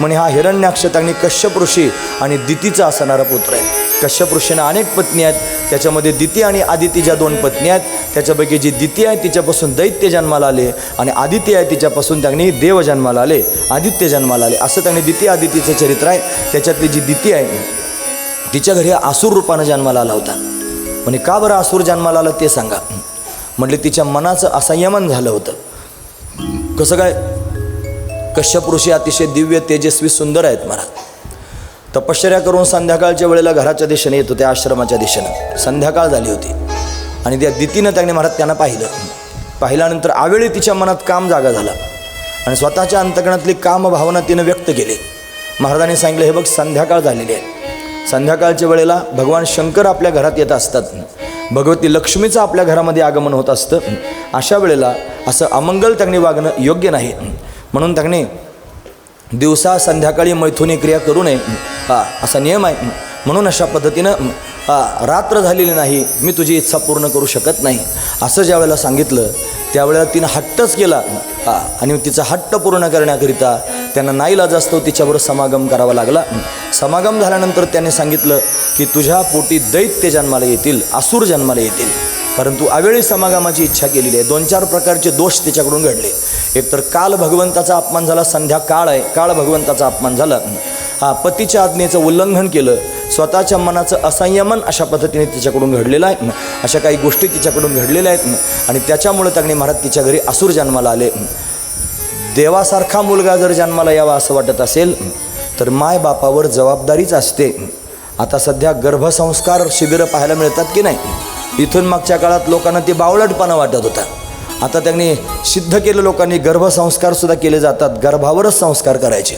म्हणे हा हिरण्याक्ष आणि कश्यप ऋषी आणि दितीचा असणारा पुत्र आहे. कश्यप ऋषीनं अनेक पत्नी आहेत. त्याच्यामध्ये दिती आणि आदिती ज्या दोन पत्नी आहेत. त्याच्यापैकी जी दिती आहे तिच्यापासून दैत्य जन्माला आले. आणि आदिती आहे तिच्यापासून त्यांनी देव जन्माला आले. आदित्य जन्माला आले. असं त्यांनी दिती आदितीचं चरित्र आहे. त्याच्यातली जी दिती आहे तिच्या घरी आसूर रूपानं जन्माला आला होता. म्हणे का बरं आसूर जन्माला आलं ते सांगा. म्हटले तिच्या मनाचं असंयमन झालं होतं. कसं काय? कश्यप ऋषी अतिशय दिव्य तेजस्वी सुंदर आहेत महाराज. तपश्चर्या करून संध्याकाळच्या वेळेला घराच्या दिशेने येत होते आश्रमाच्या दिशेनं. संध्याकाळ झाली होती. आणि त्या दितीनं त्याने महाराज त्यांना पाहिलं. पाहिल्यानंतर आवेळी तिच्या मनात काम जागा झाला. आणि स्वतःच्या अंतकणातली काम भावना तिनं व्यक्त केली. महाराजांनी सांगितलं हे बघ संध्याकाळ झालेली आहे. संध्याकाळच्या वेळेला भगवान शंकर आपल्या घरात येत असतात. भगवती लक्ष्मीचं आपल्या घरामध्ये आगमन होत असतं. अशा वेळेला असं अमंगल त्यांनी वागणं योग्य नाही. म्हणून त्यांनी दिवसा संध्याकाळी मैथुनी क्रिया करू नये. हा असा नियम आहे. म्हणून अशा पद्धतीनं रात्र झालेली नाही. मी तुझी इच्छा पूर्ण करू शकत नाही. असं ज्या वेळेला सांगितलं त्यावेळेला तिनं हट्टच केला. हा आणि तिचा हट्ट पूर्ण करण्याकरिता त्यांना नाईलाज असतो तिच्याबरोबर समागम करावा लागला. समागम झाल्यानंतर त्याने सांगितलं की तुझ्या पोटी दैत्य जन्माला येतील आसूर जन्माला येतील. परंतु अवेळी समागमाची इच्छा केलेली आहे. दोन चार प्रकारचे दोष तिच्याकडून घडले. एकतर काल भगवंताचा अपमान झाला संध्या काळ आहे. काळ भगवंताचा अपमान झाला. हा पतीच्या आज्ञेचं उल्लंघन केलं. स्वतःच्या मनाचं असंयमन अशा पद्धतीने तिच्याकडून घडलेलं आहे. अशा काही गोष्टी तिच्याकडून घडलेल्या आहेत. आणि त्याच्यामुळे त्यांनी महाराज तिच्या घरी असुर जन्माला आले. देवासारखा मुलगा जर जन्माला यावा असं वाटत असेल तर माय बापावर जबाबदारीच असते. आता सध्या गर्भसंस्कार शिबिरं पाहायला मिळतात की नाही? इथून मागच्या काळात लोकांना ते बावळटपणा वाटत होता. आता त्यांनी सिद्ध केलं लोकांनी गर्भसंस्कारसुद्धा केले जातात गर्भावरच संस्कार करायचे.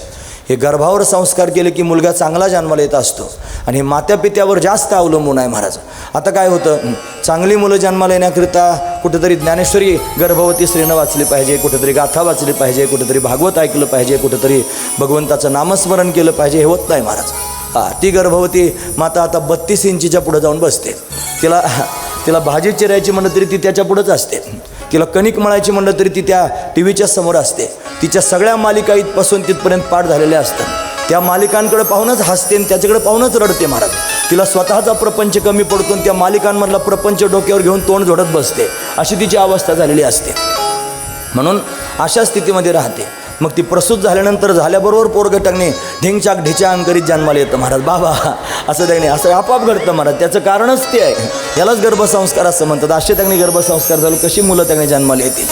हे गर्भावर संस्कार केले की मुलगा चांगला जन्माला येत असतो आणि मात्यापित्यावर जास्त अवलंबून आहे महाराज. आता काय होतं? चांगली मुलं जन्माला येण्याकरिता कुठेतरी ज्ञानेश्वरी गर्भवती स्त्रीनं वाचली पाहिजे कुठेतरी गाथा वाचली पाहिजे कुठेतरी भागवत ऐकलं पाहिजे कुठेतरी भगवंताचं नामस्मरण केलं पाहिजे हे होत नाही महाराज. हां ती गर्भवती माता आता बत्तीस इंचीच्या पुढं जाऊन बसते. तिला तिला भाजी चिरायची म्हणलं तरी ती त्याच्या पुढंच असते. तिला कणिक मळायची म्हणलं तरी ती त्या टी व्हीच्या समोर असते. तिच्या सगळ्या मालिका इथपासून तिथपर्यंत पाठ झालेल्या असतात. त्या मालिकांकडे पाहूनच हसते आणि त्याच्याकडे पाहूनच रडते महाराज. तिला स्वतःचा प्रपंच कमी पडतो आणि त्या मालिकांमधला प्रपंच डोक्यावर घेऊन तोंड झोडत बसते. अशी तिची अवस्था झालेली असते. म्हणून अशा स्थितीमध्ये राहते. मग ती प्रसूत झाल्यानंतर झाल्याबरोबर पोरगं टाकणे ढिंगचाक ढिचांग करीत जन्माला येतं महाराज. बाबा असं त्याने असं आपाप घडतं महाराज. त्याचं कारणच ते आहे. यालाच गर्भसंस्कार असं म्हणतात. असे त्यांनी गर्भसंस्कार झालो कशी मुलं त्यांनी जन्माला येतील?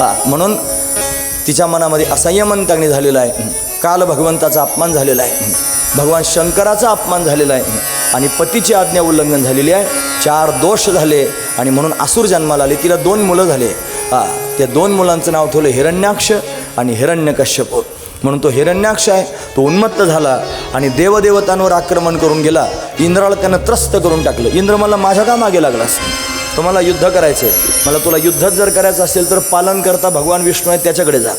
हां म्हणून तिच्या मनामध्ये असंयमन त्यांनी झालेलं आहे. काल भगवंताचा अपमान झालेला आहे. भगवान शंकराचा अपमान झालेला आहे. आणि पतीची आज्ञा उल्लंघन झालेली आहे. चार दोष झाले आणि म्हणून आसूर जन्माला आले. तिला दोन मुलं झाले. हा त्या दोन मुलांचं नाव ठेवलं हिरण्याक्ष आणि हिरण्यकश्यप म्हणून तो हिरण्याक्ष आहे तो उन्मत्त झाला आणि देवदेवतांवर आक्रमण करून गेला इंद्राला त्यानं त्रस्त करून टाकलं. इंद्र मला माझ्या का मागे लागलास? तुम्हाला युद्ध करायचं आहे मला तुला युद्धच जर करायचं असेल तर पालन करता भगवान विष्णू आहे त्याच्याकडे जा.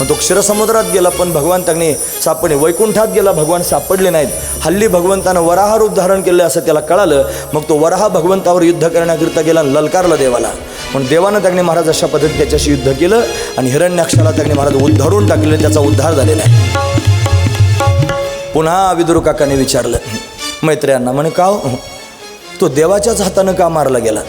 मग तो क्षीरसमुद्रात गेला पण भगवान त्यांनी सापडले. वैकुंठात गेला भगवान सापडले नाहीत. हल्ली भगवंतानं वराह रूप धारण केले असं त्याला कळालं. मग तो वराह भगवंतावर युद्ध करण्याकरिता गेला ललकारला देवाला. पण देवानं त्यांनी महाराज अशा पद्धतीने त्याच्याशी युद्ध केलं आणि हिरण्याक्षाला त्यांनी महाराज उद्धारून टाकलेलं त्याचा उद्धार झालेला आहे. पुन्हा विदुर काकाने विचारलं मैत्र्यांना म्हणे का हो? तो देवाच्याच हातानं का मारला गेला?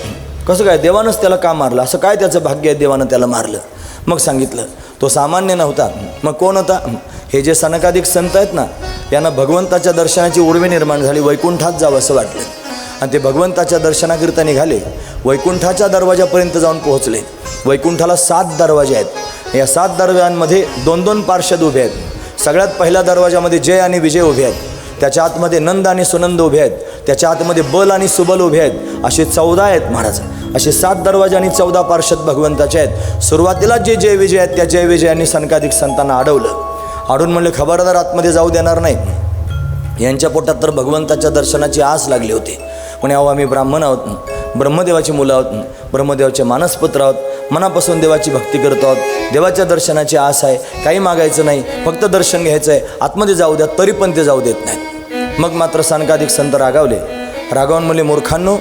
कसं काय? देवानंच त्याला का मारलं? असं काय त्याचं भाग्य आहे देवानं त्याला मारलं? मग सांगितलं तो सामान्य नव्हता. मग कोण होता? हे जे सनकाधिक संत आहेत ना यांना भगवंताच्या दर्शनाची उर्वी निर्माण झाली वैकुंठात जावं असं वाटलं. आणि ते भगवंताच्या दर्शनाकरिता निघाले वैकुंठाच्या दरवाजापर्यंत जाऊन पोहोचले. वैकुंठाला सात दरवाजे आहेत. या सात दरवाजांमध्ये दोन दोन पार्षद उभे आहेत. सगळ्यात पहिल्या दरवाजामध्ये जय आणि विजय उभे आहेत. त्याच्या आतमध्ये नंद आणि सुनंद उभे आहेत. त्याच्या आतमध्ये बल आणि सुबल उभे आहेत. असे चौदा आहेत महाराज. असे सात दरवाजे आणि चौदा पार्षद भगवंताचे आहेत. सुरुवातीला जे जय विजय आहेत त्या जय विजयांनी सनकाधिक संतांना अडवलं अडून म्हणले खबरदार आतमध्ये जाऊ देणार नाही यांच्या पोटात तर भगवंताच्या दर्शनाची आस लागली होती. पण अहो आम्ही ब्राह्मण आहोत ब्रह्मदेवाची मुलं आहोत ब्रह्मदेवाचे मानसपुत्र आहोत? मनापासून देवाची भक्ती करतो आहोत? देवाच्या दर्शनाची आस आहे. काही मागायचं नाही. फक्त दर्शन घ्यायचं आहे. आतमध्ये जाऊ द्या तरी पण ते जाऊ देत नाहीत. मग मात्र सनकाधिक संत रागावले. रागावून मुले मूर्खांनो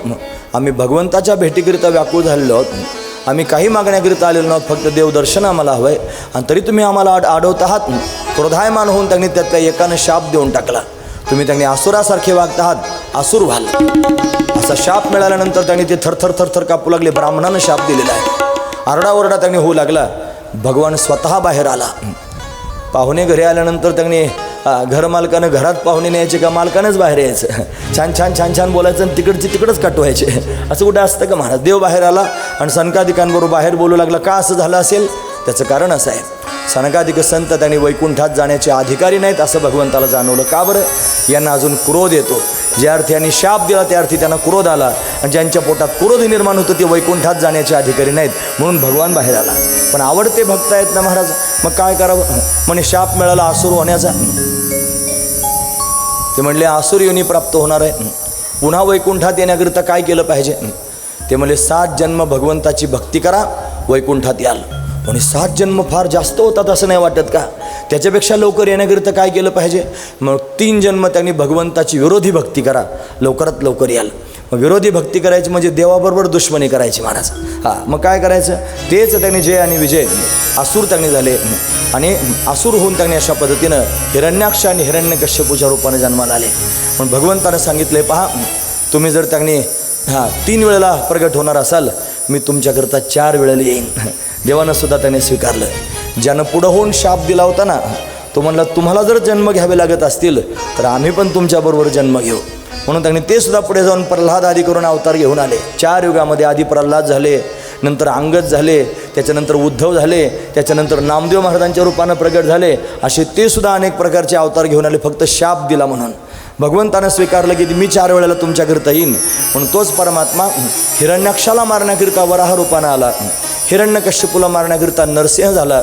आम्ही भगवंताच्या भेटीकरिता व्याकुळ झालेलो आहोत. आम्ही काही मागण्याकरिता आलेलो आहोत फक्त देवदर्शन आम्हाला हवं आहे आणि तरी तुम्ही आम्हाला आड आडवत आहात. क्रोधायमान होऊन त्यांनी त्यातल्या एकानं शाप देऊन टाकला. तुम्ही त्यांनी असुरासारखे वागत आहात आसूर व्हाल. असा शाप मिळाल्यानंतर त्यांनी ते थरथर थरथर कापू लागले ब्राह्मणानं शाप दिलेला आहे. आरडाओरडा त्यांनी होऊ लागला. भगवान स्वतः बाहेर आला. पाहुणे घरी आल्यानंतर त्यांनी घरमालकानं घरात पाहुणे न्यायचे का मालकानंच बाहेर यायचं? छान छान छान छान बोलायचं आणि तिकडची तिकडंच काटवायचे. असं कुठं असतं का महाराज? देव बाहेर आला आणि सनकाधिकांबरोबर बाहेर बोलू लागला. का असं झालं असेल? त्याचं कारण असं आहे. सनकाधिक संत त्यांनी वैकुंठात जाण्याचे अधिकारी नाहीत असं भगवंताला जाणवलं. का बरं? यांना अजून क्रोध येतो. ज्या अर्थी यांनी शाप दिला त्या अर्थी त्यांना क्रोध आला. आणि ज्यांच्या पोटात क्रोध निर्माण होतं ते वैकुंठात जाण्याचे अधिकारी नाहीत. म्हणून भगवान बाहेर आला. पण आवडते भक्त आहेत ना महाराज? मग काय करावं? म्हणे शाप मिळाला आसूर होण्याचा. ते म्हणले आसूर योनी प्राप्त होणार आहे. पुन्हा वैकुंठात येण्याकरिता काय केलं पाहिजे? ते म्हणले सात जन्म भगवंताची भक्ती करा वैकुंठात याल. म्हणे सात जन्म फार जास्त होतात असं नाही वाटत का? त्याच्यापेक्षा लवकर येण्याकरिता काय केलं पाहिजे? मग तीन जन्म त्यांनी भगवंताची विरोधी भक्ती करा लवकरात लवकर याल. मग विरोधी भक्ती करायची म्हणजे देवाबरोबर दुश्मनी करायची महाराज हां मग काय करायचं? तेच त्यांनी जय आणि विजय असूर त्यांनी झाले. आणि असूर होऊन त्यांनी अशा पद्धतीनं हिरण्याक्ष आणि हिरण्यकश्यपूच्या रूपाने जन्माला आले. पण भगवंतानं सांगितलंय पहा तुम्ही जर त्यांनी हां तीन वेळेला प्रगट होणार असाल मी तुमच्याकरता चार वेळेला येईन. देवानं सुद्धा त्याने स्वीकारलं. ज्यानं पुढं होऊन शाप दिला होता ना तो म्हणला तुम्हाला जर जन्म घ्यावे लागत असतील तर आम्ही पण तुमच्याबरोबर जन्म घेऊ. म्हणून त्यांनी ते सुद्धा पुढे जाऊन प्रल्हाद आदी करून अवतार घेऊन आले. चार युगामध्ये आधी प्रल्हाद झाले नंतर अंगद झाले त्याच्यानंतर उद्धव झाले त्याच्यानंतर नामदेव महाराजांच्या रूपानं प्रगट झाले. असे ते सुद्धा अनेक प्रकारचे अवतार घेऊन आले फक्त शाप दिला म्हणून. भगवंतानं स्वीकारलं की मी चार वेळेला तुमच्याकरिता येईन. म्हणून तोच परमात्मा हिरण्याक्षाला मारण्याकरिता वराह रूपानं आला. हिरण्यकश्यपूला मारण्याकरिता नरसिंह झाला.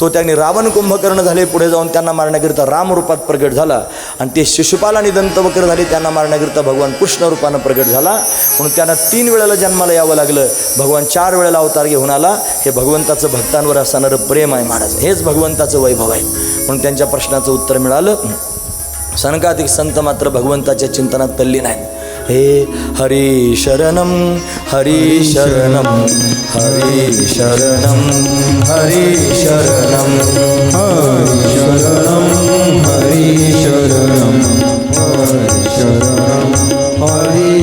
तो त्यांनी रावण कुंभकर्ण झाले पुढे जाऊन त्यांना मारण्याकरिता राम रूपात प्रगट झाला. आणि ते शिशुपाल आणि दंतवक्र झाले त्यांना मारण्याकरिता भगवान कृष्ण रूपानं प्रगट झाला. म्हणून त्यांना तीन वेळेला जन्माला यावं लागलं. भगवान चार वेळेला अवतार घेऊन आला. हे भगवंताचं भक्तांवर असणारं प्रेम आहे महाराज. हेच भगवंताचं वैभव आहे. म्हणून त्यांच्या प्रश्नाचं उत्तर मिळालं. सनकाधिक संत मात्र भगवंताच्या चिंतनात तल्लीन आहेत. हे हरिशरणं हरिशरणं हरिशरणं हरिशरणं हरिशरणं हरिशरणं हरिशरणं हरि